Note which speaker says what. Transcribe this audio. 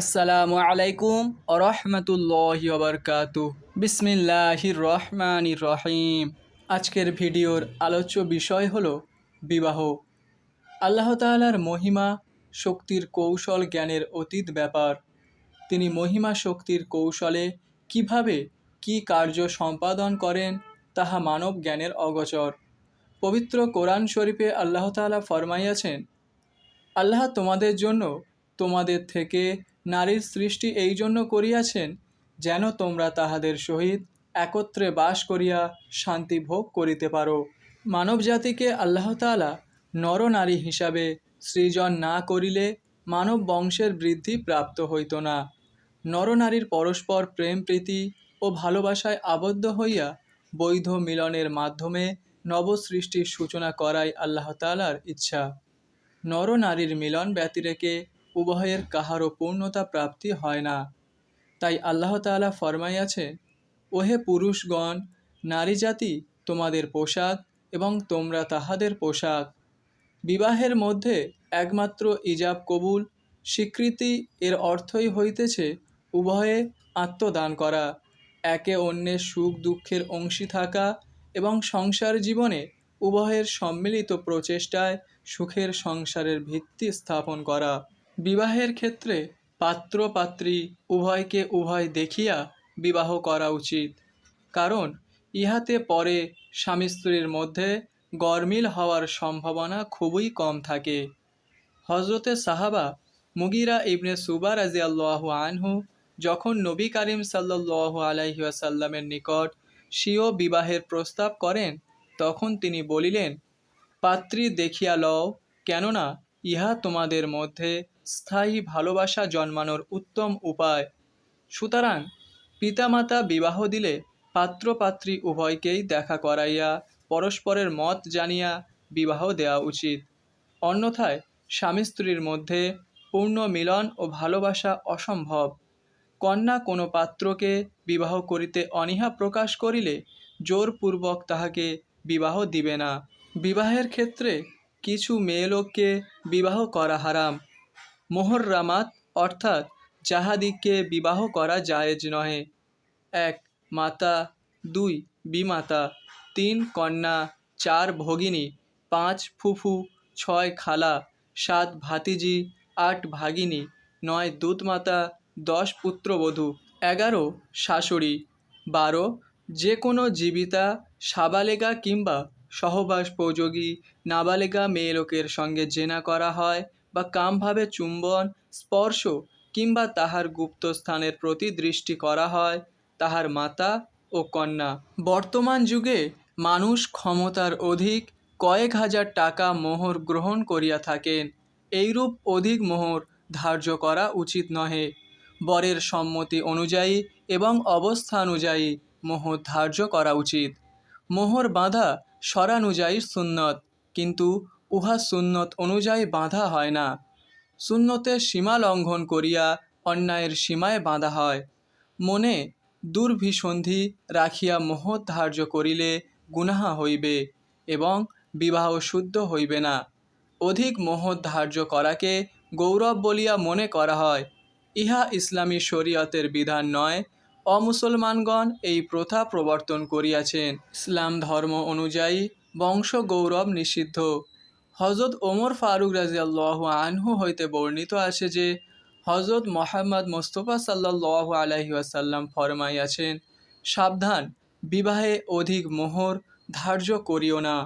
Speaker 1: আসসালামু আলাইকুম আরহামতুল্লাহ বারকাতু বিসমিল্লাহির রহমানির রহিম। আজকের ভিডিওর আলোচ্য বিষয় হলো বিবাহ। আল্লাহ তাআলার মহিমা, শক্তির কৌশল জ্ঞানের অতীত ব্যাপার। তিনি মহিমা, শক্তির কৌশলে কীভাবে কি কার্য সম্পাদন করেন তাহা মানব জ্ঞানের অগোচর। পবিত্র কোরআন শরীফে আল্লাহ তাআলা ফরমাইয়াছেন, আল্লাহ তোমাদের জন্য তোমাদের থেকে নারীর সৃষ্টি এই জন্য করিয়াছেন, যেন তোমরা তাহাদের সহিত একত্রে বাস করিয়া শান্তি ভোগ করিতে পারো। মানব জাতিকে আল্লাহ তাআলা নর নারী হিসাবে সৃজন না করিলে মানব বংশের বৃদ্ধি প্রাপ্ত হইত না। নরনারীর পরস্পর প্রেম, প্রীতি ও ভালোবাসায় আবদ্ধ হইয়া বৈধ মিলনের মাধ্যমে নবসৃষ্টির সূচনা করাই আল্লাহ তাআলার ইচ্ছা। নর নারীর মিলন ব্যতিরেকে উভয়ের কাহারও পূর্ণতা প্রাপ্তি হয় না। তাই আল্লাহ তাআলা ফরমাইয়াছে, ওহে পুরুষগণ নারী জাতি তোমাদের পোশাক এবং তোমরা তাহাদের পোশাক। বিবাহের মধ্যে একমাত্র ইজাব কবুল, স্বীকৃতি এর অর্থই হইতেছে উভয়ে আত্মদান করা। একে অন্যের সুখ দুঃখের অংশী থাকা এবং সংসার জীবনে উভয়ের সম্মিলিত প্রচেষ্টায় সুখের সংসারের ভিত্তি স্থাপন করা। বিবাহের ক্ষেত্রে পাত্র পাত্রী উভয়কে উভয় দেখিয়া বিবাহ করা উচিত। কারণ, ইহাতে পরে স্বামী স্ত্রীর মধ্যে গরমিল হওয়ার সম্ভাবনা খুবই কম থাকে। হজরতে সাহাবা মুগিরা ইবনে সুবা রাজিয়াল্লাহ আনহু যখন নবী করিম সাল্লাহ আলাইসাল্লামের নিকট স্বীয় বিবাহের প্রস্তাব করেন, তখন তিনি বলিলেন, পাত্রী দেখিয়া লও, কেননা ইহা তোমাদের মধ্যে স্থায়ী ভালোবাসা জন্মানোর উত্তম উপায়। সুতরাং পিতামাতা বিবাহ দিলে পাত্রপাত্রী উভয়কেই দেখা করাইয়া পরস্পরের মত জানিয়া বিবাহ দেওয়া উচিত। অন্যথায় স্বামী স্ত্রীর মধ্যে পূর্ণ মিলন ও ভালোবাসা অসম্ভব। কন্যা কোনো পাত্রকে বিবাহ করিতে অনীহা প্রকাশ করিলে জোরপূর্বক তাহাকে বিবাহ দিবে না। বিবাহের ক্ষেত্রে কিছু মেয়ে লোককে বিবাহ করা হারাম। মোহররামাত অর্থাৎ যাহাদিগকে বিবাহ করা জায়েজ নহে। এক, মাতা। দুই, বিমাতা। তিন, কন্যা। চার, ভগিনী। পাঁচ, ফুফু। ছয়, খালা। সাত, ভাতিজি। আট, ভাগিনী। নয় দুধমাতা দশ, পুত্রবধূ। এগারো, শাশুড়ি। বারো যে কোনো জীবিতা, সাবালেগা কিংবা সহবাসোপযোগী নাবালেগা মেয়ে লোকের সঙ্গে জেনা করা হয়। বা কামভাবে চুম্বন, স্পর্শ কিংবা তাহার গুপ্তস্থানের প্রতি দৃষ্টি করা হয় তাহার মাতা ও কন্যা। বর্তমান যুগে মানুষ ক্ষমতার অধিক কয়েক হাজার টাকা মোহর গ্রহণ করিয়া থাকেন। এইরূপ অধিক মোহর ধার্য করা উচিত নহে। বরের সম্মতি অনুযায়ী এবং অবস্থানুযায়ী মোহর ধার্য করা উচিত। মোহর বাঁধা স্বরানুযায়ী সুন্নত, কিন্তু উহা সুন্নত অনুযায়ী বাঁধা হয় না। সুন্নতের সীমা লঙ্ঘন করিয়া অন্যায়ের সীমায় বাঁধা হয়। মনে দুর্ভিসন্ধি রাখিয়া মোহর ধার্য করিলে গুনাহা হইবে এবং বিবাহ শুদ্ধ হইবে না। অধিক মোহর ধার্য করাকে গৌরব বলিয়া মনে করা হয়। ইহা ইসলামী শরীয়তের বিধান নয়। অমুসলমানগণ এই প্রথা প্রবর্তন করিয়াছেন। ইসলাম ধর্ম অনুযায়ী বংশ গৌরব নিষিদ্ধ। হজরত ওমর ফারুক রাজিয়াল্লাহ আনহু হইতে বর্ণিত আছে যে হজরত মোহাম্মদ মোস্তফা সাল্লাহ আলহি আসাল্লাম ফরমাইয়াছেন, সাবধান, বিবাহে অধিক মোহর ধার্য করিও না।